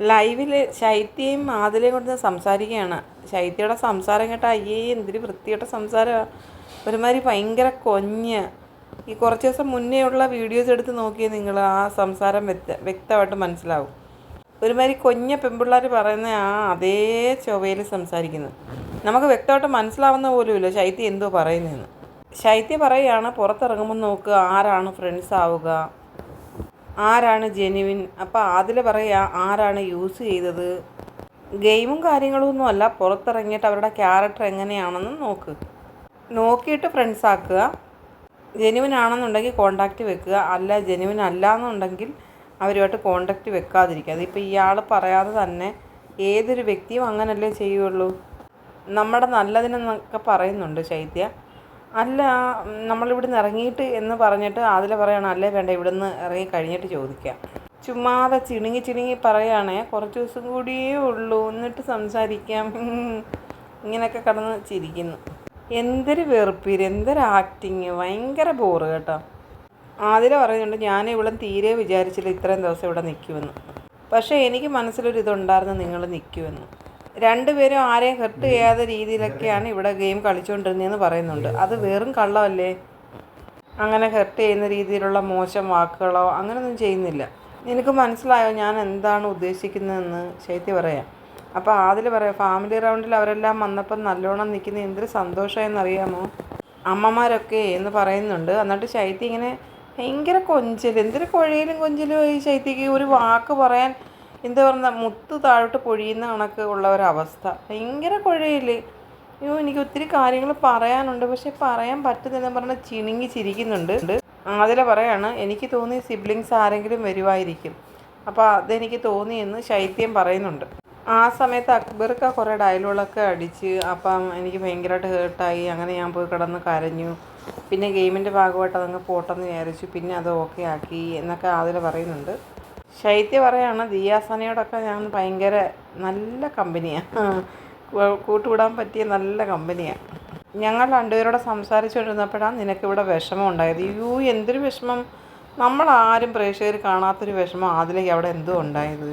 ലൈവിൽ ശൈത്യയും മാതിലയും കൊണ്ട് സംസാരിക്കുകയാണ്. ശൈത്യയുടെ സംസാരം കേട്ട അയ്യേ എന്തിരി വൃത്തിയുടെ സംസാരമാണ് ഒരുമാതിരി ഭയങ്കര കൊഞ്ഞ്. ഈ കുറച്ച് ദിവസം മുന്നേ ഉള്ള വീഡിയോസ് എടുത്ത് നോക്കിയാൽ നിങ്ങൾ ആ സംസാരം വ്യക്ത വ്യക്തമായിട്ട് മനസ്സിലാവും. ഒരുമാതിരി കൊഞ്ഞ പെൺപിള്ളേർ പറയുന്ന ആ അതേ ചൊവ്വയിൽ സംസാരിക്കുന്നത് നമുക്ക് വ്യക്തമായിട്ട് മനസ്സിലാവുന്ന പോലുമില്ല ശൈത്യ എന്തോ പറയുന്നതെന്ന് ശൈത്യ പറയുകയാണ് പുറത്തിറങ്ങുമ്പോൾ നോക്കുക ആരാണ് ഫ്രണ്ട്സ് ആവുക. ആരാണ് ജെനുവിൻ? അപ്പോൾ അതിൽ പറയുക ആരാണ് യൂസ് ചെയ്തത്? ഗെയിമും കാര്യങ്ങളൊന്നും അല്ല പുറത്തിറങ്ങിയിട്ട് അവരുടെ ക്യാരക്ടർ എങ്ങനെയാണെന്ന് നോക്ക്. നോക്കിയിട്ട് ഫ്രണ്ട്സ് ആക്കുക. ജെനുവിൻ ആണെന്നുണ്ടെങ്കിൽ കോണ്ടാക്റ്റ് വെക്കുക. അല്ല ജെനുവിൻ അല്ല എന്നുണ്ടെങ്കിൽ അവരുമായിട്ട് കോണ്ടാക്റ്റ് വെക്കാതിരിക്കുക. അതിപ്പോൾ ഇയാൾ പറയാതെ തന്നെ ഏതൊരു വ്യക്തിയും അങ്ങനല്ലേ ചെയ്യുള്ളൂ. നമ്മുടെ നല്ലതിനെന്നൊക്കെ പറയുന്നുണ്ട് ശൈത്യ. അല്ല നമ്മളിവിടെ നമ്മളിവിടുന്ന് ഇറങ്ങിയിട്ട് എന്ന് പറഞ്ഞിട്ട് അതിൽ പറയണം അല്ലേ വേണ്ട ഇവിടുന്ന് ഇറങ്ങി കഴിഞ്ഞിട്ട് ചോദിക്കാം. ചുമ്മാതെ ചിണുങ്ങി ചിണുങ്ങി പറയുകയാണേ കുറച്ച് ദിവസം കൂടിയേ ഉള്ളൂ എന്നിട്ട് സംസാരിക്കാം. ഇങ്ങനെയൊക്കെ കടന്ന് ചിരിക്കുന്നു. എന്തൊരു വെറുപ്പീര് എന്തൊരു ആക്ടിങ് ഭയങ്കര ബോറ് കേട്ടോ. ആതിര പറയുന്നുണ്ട് ഞാൻ ഇവിടെ തീരെ വിചാരിച്ചില്ല ഇത്രയും ദിവസം ഇവിടെ നിൽക്കുമെന്ന്. പക്ഷേ എനിക്ക് മനസ്സിലൊരു ഇതുണ്ടായിരുന്നു നിങ്ങൾ നിൽക്കുമെന്ന്. രണ്ടുപേരും ആരെയും ഹെർട്ട് ചെയ്യാത്ത രീതിയിലൊക്കെയാണ് ഇവിടെ ഗെയിം കളിച്ചുകൊണ്ടിരുന്നതെന്ന് പറയുന്നുണ്ട്. അത് വെറും കള്ളമല്ലേ? അങ്ങനെ ഹെർട്ട് ചെയ്യുന്ന രീതിയിലുള്ള മോശം വാക്കുകളോ അങ്ങനെയൊന്നും ചെയ്യുന്നില്ല. നിനക്ക് മനസ്സിലായോ ഞാൻ എന്താണ് ഉദ്ദേശിക്കുന്നതെന്ന്? ശൈത്യ പറയാം. അപ്പോൾ ആദിൽ പറയാം ഫാമിലി റൗണ്ടിൽ അവരെല്ലാം വന്നപ്പം നല്ലോണം നിൽക്കുന്ന എന്തൊരു സന്തോഷമായെന്നറിയാമോ അമ്മമാരൊക്കെ എന്ന് പറയുന്നുണ്ട്. എന്നിട്ട് ശൈത്യ ഇങ്ങനെ ഭയങ്കര കൊഞ്ചൽ എന്തൊരു കുഴയിലും കൊഞ്ചലും ഈ ശൈത്യക്ക് ഒരു വാക്ക് പറയാൻ എന്താ പറഞ്ഞാൽ മുത്ത് താഴോട്ട് പൊഴിയുന്ന കണക്ക് ഉള്ള ഒരവസ്ഥ. ഭയങ്കര കുഴയിൽ അയ്യോ എനിക്ക് ഒത്തിരി കാര്യങ്ങൾ പറയാനുണ്ട്. പക്ഷെ പറയാൻ പറ്റുന്നില്ല പറഞ്ഞാൽ ചിണുങ്ങി ചിരിക്കുന്നുണ്ട്. അതിൽ പറയാണ് എനിക്ക് തോന്നി സിബ്ലിങ്സ് ആരെങ്കിലും വരുമായിരിക്കും അപ്പോൾ അതെനിക്ക് തോന്നിയെന്ന് ശൈത്യം പറയുന്നുണ്ട്. ആ സമയത്ത് അക്ബർക്ക് കുറേ ഡയലോഗൊക്കെ അടിച്ച് അപ്പം എനിക്ക് ഭയങ്കരമായിട്ട് ഹേർട്ടായി അങ്ങനെ ഞാൻ പോയി കിടന്ന് കരഞ്ഞു. പിന്നെ ഗെയിമിന്റെ ഭാഗമായിട്ട് അതങ്ങ് പോട്ടെന്ന് വിചാരിച്ചു. പിന്നെ അത് ഓക്കെ ആക്കി എന്നൊക്കെ അതിൽ പറയുന്നുണ്ട്. ശൈത്യ പറയാണ് ദിയാസനയോടൊക്കെ ഞാൻ ഭയങ്കര നല്ല കമ്പനിയാണ് കൂട്ടുവിടാൻ പറ്റിയ നല്ല കമ്പനിയാണ് ഞങ്ങൾ രണ്ടുപേരോടെ സംസാരിച്ചുകൊണ്ടിരുന്നപ്പോഴാണ് നിനക്കിവിടെ വിഷമം ഉണ്ടായത് അയ്യോ എന്തൊരു വിഷമം. നമ്മളാരും പ്രേക്ഷകർ കാണാത്തൊരു വിഷമം. അതിലേക്ക് അവിടെ എന്തോ ഉണ്ടായത്.